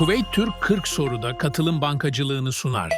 Kuveyt Türk 40 soruda katılım bankacılığını sunar.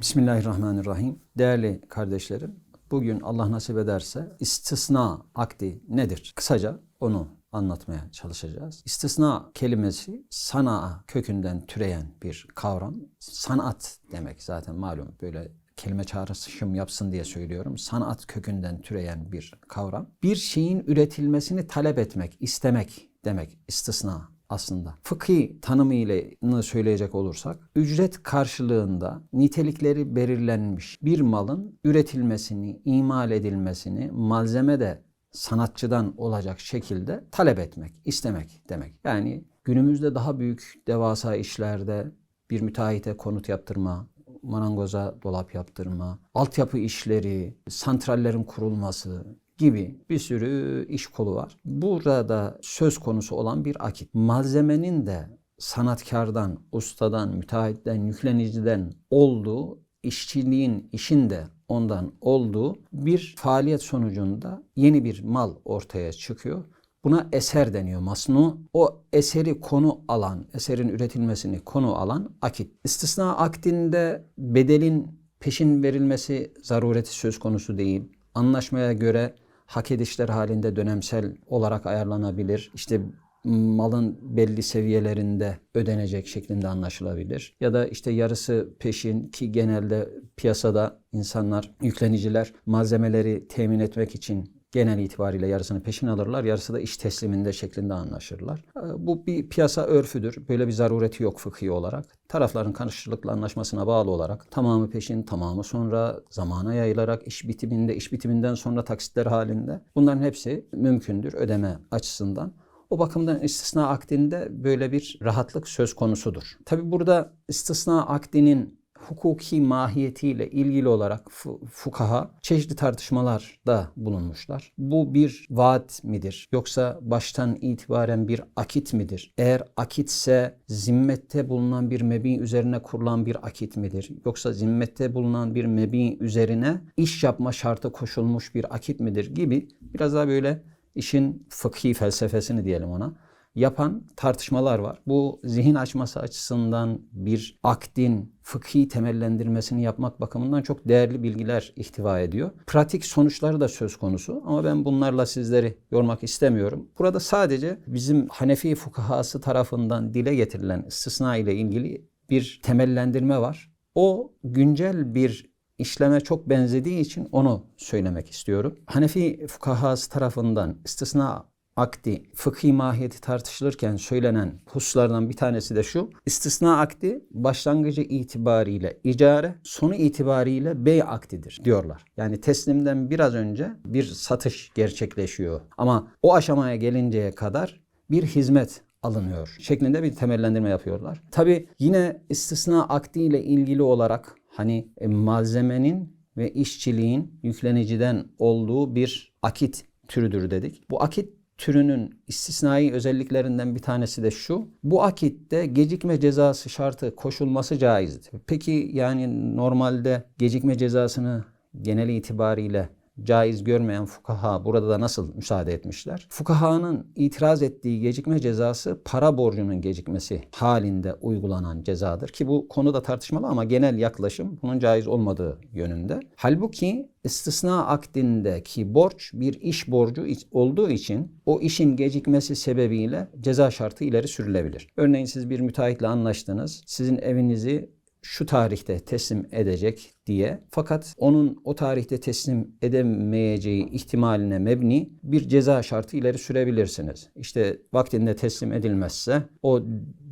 Bismillahirrahmanirrahim. Değerli kardeşlerim, bugün Allah nasip ederse istisna akdi nedir? Kısaca onu anlatmaya çalışacağız. İstisna kelimesi sanaa kökünden türeyen bir kavram. Sanat demek zaten malum böyle kelime çağrışım yapsın diye söylüyorum. Sanat kökünden türeyen bir kavram. Bir şeyin üretilmesini talep etmek, istemek demek istisna aslında. Fıkhi tanımıyla söyleyecek olursak, ücret karşılığında nitelikleri belirlenmiş bir malın üretilmesini, imal edilmesini, malzeme de sanatçıdan olacak şekilde talep etmek, istemek demek. Yani günümüzde daha büyük devasa işlerde bir müteahhite konut yaptırma, marangoza dolap yaptırma, altyapı işleri, santrallerin kurulması, gibi bir sürü iş kolu var. Burada söz konusu olan bir akit. Malzemenin de sanatkardan, ustadan, müteahhitten, yükleniciden olduğu, işçiliğin, işin de ondan olduğu bir faaliyet sonucunda yeni bir mal ortaya çıkıyor. Buna eser deniyor masnu. O eseri konu alan, eserin üretilmesini konu alan akit. İstisna akdinde bedelin peşin verilmesi zarureti söz konusu değil. Anlaşmaya göre hak edişler halinde dönemsel olarak ayarlanabilir. İşte malın belli seviyelerinde ödenecek şeklinde anlaşılabilir. Ya da işte yarısı peşin ki genelde piyasada insanlar, yükleniciler malzemeleri temin etmek için genel itibariyle yarısını peşin alırlar, yarısı da iş tesliminde şeklinde anlaşırlar. Bu bir piyasa örfüdür. Böyle bir zarureti yok fıkhi olarak. Tarafların karşılıklı anlaşmasına bağlı olarak tamamı peşin, tamamı sonra zamana yayılarak iş bitiminde, iş bitiminden sonra taksitler halinde. Bunların hepsi mümkündür ödeme açısından. O bakımdan istisna akdinde böyle bir rahatlık söz konusudur. Tabi burada istisna akdinin hukuki mahiyetiyle ilgili olarak fukaha çeşitli tartışmalarda bulunmuşlar. Bu bir vaat midir? Yoksa baştan itibaren bir akit midir? Eğer akitse zimmette bulunan bir mebi üzerine kurulan bir akit midir? Yoksa zimmette bulunan bir mebi üzerine iş yapma şartı koşulmuş bir akit midir gibi biraz daha böyle işin fıkhi felsefesini diyelim ona yapan tartışmalar var. Bu zihin açması açısından bir akdin fıkhi temellendirmesini yapmak bakımından çok değerli bilgiler ihtiva ediyor. Pratik sonuçları da söz konusu ama ben bunlarla sizleri yormak istemiyorum. Burada sadece bizim Hanefi fukahası tarafından dile getirilen istisna ile ilgili bir temellendirme var. O güncel bir işleme çok benzediği için onu söylemek istiyorum. Hanefi fukahası tarafından istisna akdi fıkhi mahiyeti tartışılırken söylenen hususlardan bir tanesi de şu. İstisna akdi başlangıcı itibariyle icare, sonu itibariyle bey akdidir diyorlar. Yani teslimden biraz önce bir satış gerçekleşiyor. Ama o aşamaya gelinceye kadar bir hizmet alınıyor şeklinde bir temellendirme yapıyorlar. Tabi yine istisna akdi ile ilgili olarak hani e, malzemenin ve işçiliğin yükleniciden olduğu bir akit türüdür dedik. Bu akit türünün istisnai özelliklerinden bir tanesi de şu. Bu akitte gecikme cezası şartı koşulması caizdir. Peki yani normalde gecikme cezasını genel itibariyle caiz görmeyen fukaha burada da nasıl müsaade etmişler? Fukahanın itiraz ettiği gecikme cezası para borcunun gecikmesi halinde uygulanan cezadır ki bu konuda tartışmalı ama genel yaklaşım bunun caiz olmadığı yönünde. Halbuki istisna akdindeki borç bir iş borcu olduğu için o işin gecikmesi sebebiyle ceza şartı ileri sürülebilir. Örneğin siz bir müteahhitle anlaştınız. Sizin evinizi şu tarihte teslim edecek diye fakat onun o tarihte teslim edemeyeceği ihtimaline mebni bir ceza şartı ileri sürebilirsiniz. İşte vaktinde teslim edilmezse o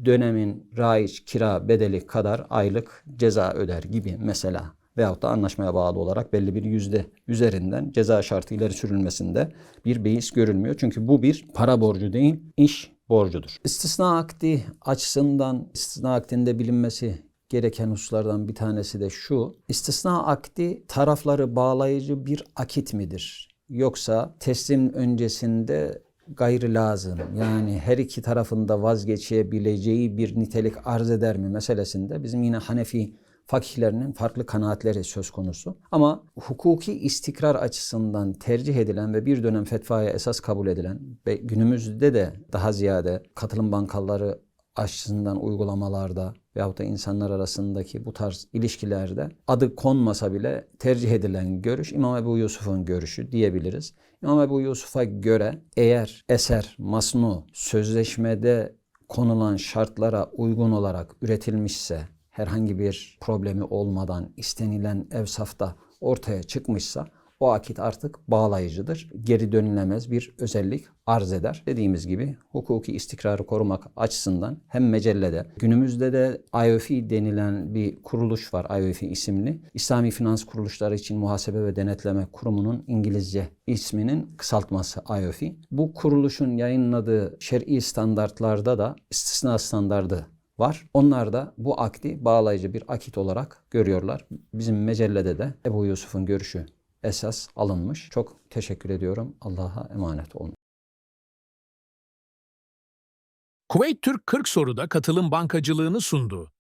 dönemin raiç kira bedeli kadar aylık ceza öder gibi mesela veyahut da anlaşmaya bağlı olarak belli bir yüzde üzerinden ceza şartı ileri sürülmesinde bir beis görülmüyor. Çünkü bu bir para borcu değil, iş borcudur. İstisna akdi açısından istisna akdinde bilinmesi gereken hususlardan bir tanesi de şu. İstisna akdi tarafları bağlayıcı bir akit midir? Yoksa teslim öncesinde gayrı lazım yani her iki tarafında vazgeçebileceği bir nitelik arz eder mi meselesinde bizim yine Hanefi fakihlerinin farklı kanaatleri söz konusu. Ama hukuki istikrar açısından tercih edilen ve bir dönem fetvaya esas kabul edilen ve günümüzde de daha ziyade katılım bankaları açısından uygulamalarda veyahut da insanlar arasındaki bu tarz ilişkilerde adı konmasa bile tercih edilen görüş İmam Ebu Yusuf'un görüşü diyebiliriz. İmam Ebu Yusuf'a göre eğer eser, masnu, sözleşmede konulan şartlara uygun olarak üretilmişse, herhangi bir problemi olmadan istenilen evsafta ortaya çıkmışsa o akit artık bağlayıcıdır. Geri dönülemez bir özellik arz eder. Dediğimiz gibi hukuki istikrarı korumak açısından hem mecellede günümüzde de IOF denilen bir kuruluş var IOF isimli. İslami Finans Kuruluşları için Muhasebe ve Denetleme Kurumu'nun İngilizce isminin kısaltması IOF. Bu kuruluşun yayınladığı şer'i standartlarda da istisna standardı var. Onlar da bu akdi bağlayıcı bir akit olarak görüyorlar. Bizim mecellede de Ebu Yusuf'un görüşü esas alınmış. Çok teşekkür ediyorum. Allah'a emanet olun. Kuveyt Türk 40 soruda katılım bankacılığını sundu.